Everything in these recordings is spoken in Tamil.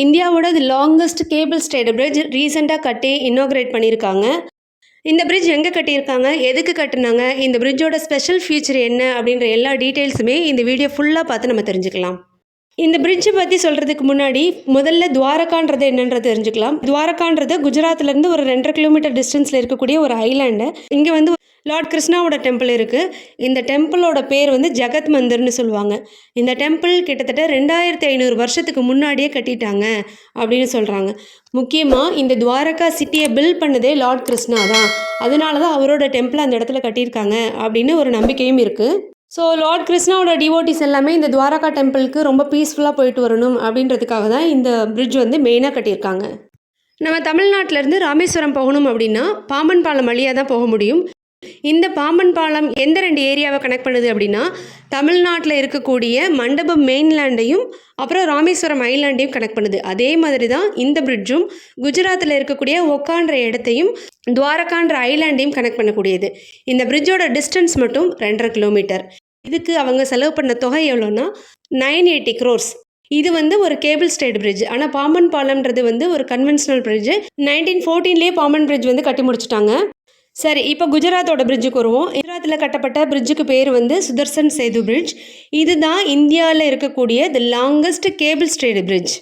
இந்தியாவோட லாங்கஸ்ட் கேபிள் ஸ்டேட் பிரிட்ஜ் ரீசெண்டாக கட்டி இன்னோக்ரேட் பண்ணியிருக்காங்க. இந்த பிரிட்ஜ் எங்கே கட்டியிருக்காங்க? எதுக்கு கட்டினாங்க? இந்த பிரிட்ஜோட ஸ்பெஷல் ஃபியூச்சர் என்ன? அப்படின்ற எல்லா டீட்டெயில்ஸுமே இந்த வீடியோ ஃபுல்லாக பார்த்து நம்ம தெரிஞ்சுக்கலாம். இந்த பிரிட்ஜை பற்றி சொல்கிறதுக்கு முன்னாடி முதல்ல துவாரகான்றது என்னன்றது தெரிஞ்சுக்கலாம். துவாரகான்றது குஜராத்லேருந்து ஒரு ரெண்டரை கிலோமீட்டர் டிஸ்டன்ஸில் இருக்கக்கூடிய ஒரு ஐலாண்டு இங்கே வந்து லார்ட் கிருஷ்ணாவோட டெம்பிள் இருக்குது இந்த டெம்பிளோட பேர் வந்து ஜெகத் மந்திர்னு சொல்லுவாங்க. இந்த டெம்பிள் கிட்டத்தட்ட ரெண்டாயிரத்தி ஐநூறு வருஷத்துக்கு முன்னாடியே கட்டிட்டாங்க அப்படின்னு சொல்கிறாங்க முக்கியமாக இந்த துவாரகா சிட்டியை பில்ட் பண்ணதே லார்ட் கிருஷ்ணா தான். அதனால தான் அவரோட டெம்பிள் அந்த இடத்துல கட்டியிருக்காங்க அப்படின்னு ஒரு நம்பிக்கையும் இருக்குது ஸோ லார்ட் கிருஷ்ணாவோட டிவோட்டிஸ் எல்லாமே இந்த துவாரகா டெம்பிளுக்கு ரொம்ப பீஸ்ஃபுல்லாக போயிட்டு வரணும் அப்படின்றதுக்காக தான் இந்த பிரிட்ஜ் வந்து மெயினாக கட்டியிருக்காங்க. நம்ம தமிழ்நாட்டிலேருந்து ராமேஸ்வரம் போகணும் அப்படின்னா பாம்பன் பாலம் வழியாக தான் போக முடியும். இந்த பாம்பன் பாலம் எந்த ரெண்டு ஏரியாவை கனெக்ட் பண்ணுது அப்படின்னா தமிழ்நாட்டில் இருக்கக்கூடிய மண்டபம் மெயின்லேண்டையும் அப்புறம் ராமேஸ்வரம் ஐலாண்டையும் கனெக்ட் பண்ணுது. அதே மாதிரி தான் இந்த பிரிட்ஜும் குஜராத்தில் இருக்கக்கூடிய ஒக்கான்ற இடத்தையும் துவாரகான்ற ஐலாண்டையும் கனெக்ட் பண்ணக்கூடியது. இந்த பிரிட்ஜோட டிஸ்டன்ஸ் மட்டும் ரெண்டரை கிலோமீட்டர் இதுக்கு அவங்க செலவு பண்ண தொகை எவ்வளோன்னா நைன் எயிட்டி க்ரோர்ஸ் இது வந்து ஒரு கேபிள் ஸ்டேட் பிரிட்ஜ் ஆனால் பாம்பன் பாலம்ன்றது வந்து ஒரு கன்வென்ஷனல் பிரிட்ஜ் நைன்டீன் ஃபோர்டீன்லேயே பாம்பன் பிரிட்ஜ் வந்து கட்டி முடிச்சிட்டாங்க. சரி இப்போ குஜராத்தோட பிரிட்ஜுக்கு வருவோம். குஜராத்தில் கட்டப்பட்ட பிரிட்ஜுக்கு பேர் வந்து சுதர்சன் சேது பிரிட்ஜ் இதுதான் இந்தியாவில் இருக்கக்கூடிய the longest cable stayed bridge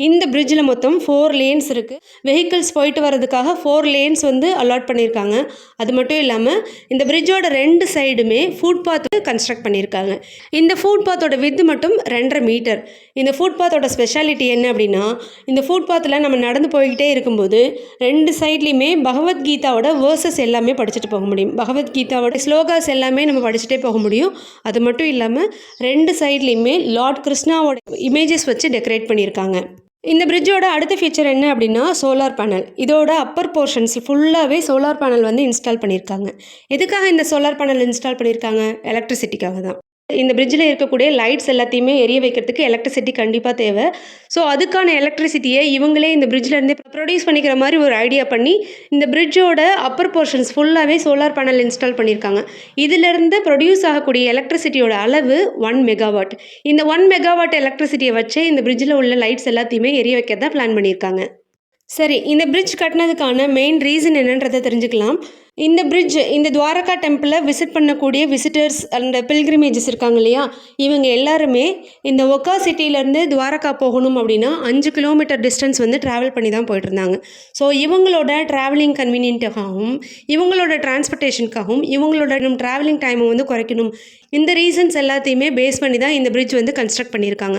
இந்த பிரிட்ஜில் மொத்தம் ஃபோர் லேன்ஸ் இருக்குது வெஹிக்கிள்ஸ் போயிட்டு வர்றதுக்காக ஃபோர் லேன்ஸ் வந்து அலாட் பண்ணியிருக்காங்க. அது மட்டும் இல்லாமல் இந்த பிரிட்ஜோட ரெண்டு சைடுமே ஃபுட்பாத் கன்ஸ்ட்ரக்ட் பண்ணியிருக்காங்க. இந்த ஃபுட்பாத்தோட வித்து மட்டும் ரெண்டரை மீட்டர் இந்த ஃபுட்பாத்தோட ஸ்பெஷாலிட்டி என்ன அப்படின்னா இந்த ஃபுட்பாத்தில் நம்ம நடந்து போய்கிட்டே இருக்கும்போது ரெண்டு சைட்லேயுமே பகவத்கீதாவோட வேர்சஸ் எல்லாமே படிச்சுட்டு போக முடியும். பகவத்கீதாவோட ஸ்லோகாஸ் எல்லாமே நம்ம படிச்சுட்டே போக முடியும். அது மட்டும் இல்லாமல் ரெண்டு சைட்லேயுமே லார்ட் கிருஷ்ணாவோட இமேஜஸ் வச்சு டெக்கரேட் பண்ணியிருக்காங்க. இந்த பிரிட்ஜோட அடுத்த ஃபீச்சர் என்ன அப்படின்னா சோலார் பேனல் இதோட அப்பர் போர்ஷன்ஸ் ஃபுல்லாகவே சோலார் பேனல் வந்து இன்ஸ்டால் பண்ணியிருக்காங்க. எதுக்காக இந்த சோலார் பேனல் இன்ஸ்டால் பண்ணியிருக்காங்க? எலக்ட்ரிசிட்டிக்காக தான் இந்த பிரிட்ஜில் இருக்கக்கூடிய லைட்ஸ் எல்லாத்தையுமே எரிய வைக்கிறதுக்கு எலக்ட்ரிசிட்டி கண்டிப்பாக தேவை. ஸோ அதுக்கான எலக்ட்ரிசிட்டியை இவங்களே இந்த பிரிட்ஜ்லேருந்தே ப்ரொடியூஸ் பண்ணிக்கிற மாதிரி ஒரு ஐடியா பண்ணி இந்த பிரிட்ஜோட அப்பர் போர்ஷன்ஸ் ஃபுல்லாகவே சோலார் பேனல் இன்ஸ்டால் பண்ணியிருக்காங்க. இதிலிருந்து ப்ரொடியூஸ் ஆகக்கூடிய எலக்ட்ரிசிட்டியோட அளவு ஒன் மெகாவாட் இந்த ஒன் மெகாவாட் எலக்ட்ரிசிட்டியை வச்சு இந்த பிரிட்ஜில் உள்ள லைட்ஸ் எல்லாத்தையுமே எரிய வைக்கிறதா பிளான் பண்ணியிருக்காங்க. சரி இந்த பிரிட்ஜ் கட்டினதுக்கான மெயின் ரீசன் என்னன்றதை தெரிஞ்சுக்கலாம். இந்த பிரிட்ஜ் இந்த துவாரகா டெம்பிளை விசிட் பண்ணக்கூடிய விசிட்டர்ஸ் அண்ட் பில்கிரிமேஜஸ் இருக்காங்க இல்லையா? இவங்க எல்லாருமே இந்த ஒக்கா சிட்டியிலேருந்து துவாரகா போகணும் அப்படின்னா அஞ்சு கிலோமீட்டர் டிஸ்டன்ஸ் வந்து ட்ராவல் பண்ணி தான் போயிட்டு இருந்தாங்க ஸோ இவங்களோட ட்ராவலிங் கன்வீனியன்ட்டுக்காகவும் இவங்களோட டிரான்ஸ்போர்ட்டேஷனுக்காகவும் இவங்களோட ட்ராவலிங் டைமை வந்து குறைக்கணும். இந்த ரீசன்ஸ் எல்லாத்தையுமே பேஸ் பண்ணி தான் இந்த பிரிட்ஜ் வந்து கன்ஸ்ட்ரக்ட் பண்ணியிருக்காங்க.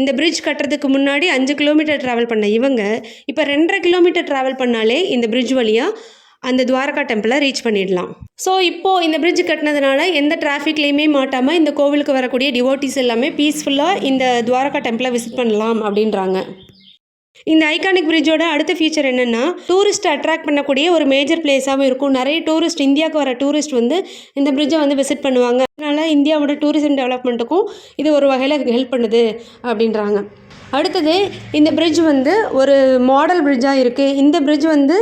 இந்த பிரிட்ஜ் கட்டுறதுக்கு முன்னாடி அஞ்சு கிலோமீட்டர் ட்ராவல் பண்ண இவங்க இப்போ ரெண்டரை கிலோமீட்டர் ட்ராவல் பண்ணாலே இந்த பிரிட்ஜ் வழியாக அந்த துவாரகா டெம்பிளை ரீச் பண்ணிடலாம். ஸோ இப்போது இந்த பிரிட்ஜ் கட்டினதுனால எந்த டிராஃபிக்லேயுமே மாட்டாமல் இந்த கோவிலுக்கு வரக்கூடிய டிவோட்டிஸ் எல்லாமே பீஸ்ஃபுல்லாக இந்த துவாரகா டெம்பிளை விசிட் பண்ணலாம் அப்படின்றாங்க. இந்த ஐகானிக் பிரிட்ஜோட அடுத்த ஃபீச்சர் என்னென்னா டூரிஸ்ட் அட்ராக்ட் பண்ணக்கூடிய ஒரு மேஜர் பிளேஸாகவும் இருக்கும். நிறைய டூரிஸ்ட் இந்தியாவுக்கு வர டூரிஸ்ட் வந்து இந்த பிரிட்ஜை வந்து விசிட் பண்ணுவாங்க. அதனால் இந்தியாவோட டூரிசம் டெவலப்மெண்ட்டுக்கும் இது ஒரு வகையில் ஹெல்ப் பண்ணுது அப்படின்றாங்க. அடுத்தது இந்த பிரிட்ஜ் வந்து ஒரு மாடல் பிரிட்ஜாக இருக்குது இந்த பிரிட்ஜ் வந்து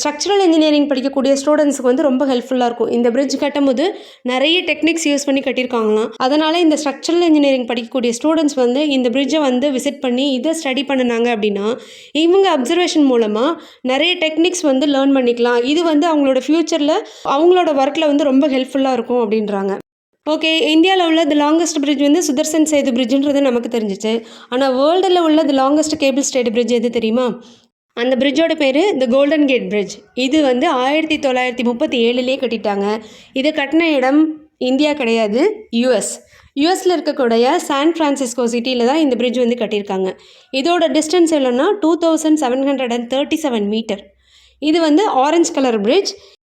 ஸ்ட்ரக்சரல் இன்ஜினியரிங் படிக்கக்கூடிய ஸ்டூடெண்ட்ஸுக்கு வந்து ரொம்ப ஹெல்ப்ஃபுல்லாக இருக்கும். இந்த பிரிட்ஜ் கட்டும்போது நிறைய டெக்னிக்ஸ் யூஸ் பண்ணி கட்டியிருக்காங்களாம். அதனால் இந்த ஸ்ட்ரக்சரல் இன்ஜினியரிங் படிக்கக்கூடிய ஸ்டூடெண்ட்ஸ் வந்து இந்த பிரிட்ஜை வந்து விசிட் பண்ணி இதை ஸ்டடி பண்ணினாங்க அப்படின்னா இவங்க அப்சர்வேஷன் மூலமாக நிறைய டெக்னிக்ஸ் வந்து லேர்ன் பண்ணிக்கலாம். இது வந்து அவங்களோட ஃப்யூச்சரில் அவங்களோட ஒர்க்கில் வந்து ரொம்ப ஹெல்ப்ஃபுல்லாக இருக்கும் அப்படின்றாங்க. ஓகே இந்தியாவில் உள்ள தி லாங்கஸ்ட் பிரிட்ஜ் வந்து சுதர்சன் சேது பிரிட்ஜுன்றது நமக்கு தெரிஞ்சிச்சு. ஆனால் வேர்ல்டில் உள்ள the longest cable stayed bridge எது தெரியுமா? அந்த பிரிட்ஜோட பேர் த கோல்டன் கேட் பிரிட்ஜ் இது வந்து ஆயிரத்தி தொள்ளாயிரத்தி முப்பத்தி ஏழுலேயே கட்டிட்டாங்க. இது கட்டின இடம் இந்தியா கிடையாது யூஎஸ் யூஎஸில் இருக்கக்கூடிய சான் ஃப்ரான்சிஸ்கோ சிட்டியில் தான் இந்த பிரிட்ஜ் வந்து கட்டியிருக்காங்க. இதோட distance எவ்வளோன்னா two thousand seven hundred and thirty seven metre இது வந்து ஆரஞ்ச் கலர் பிரிட்ஜ்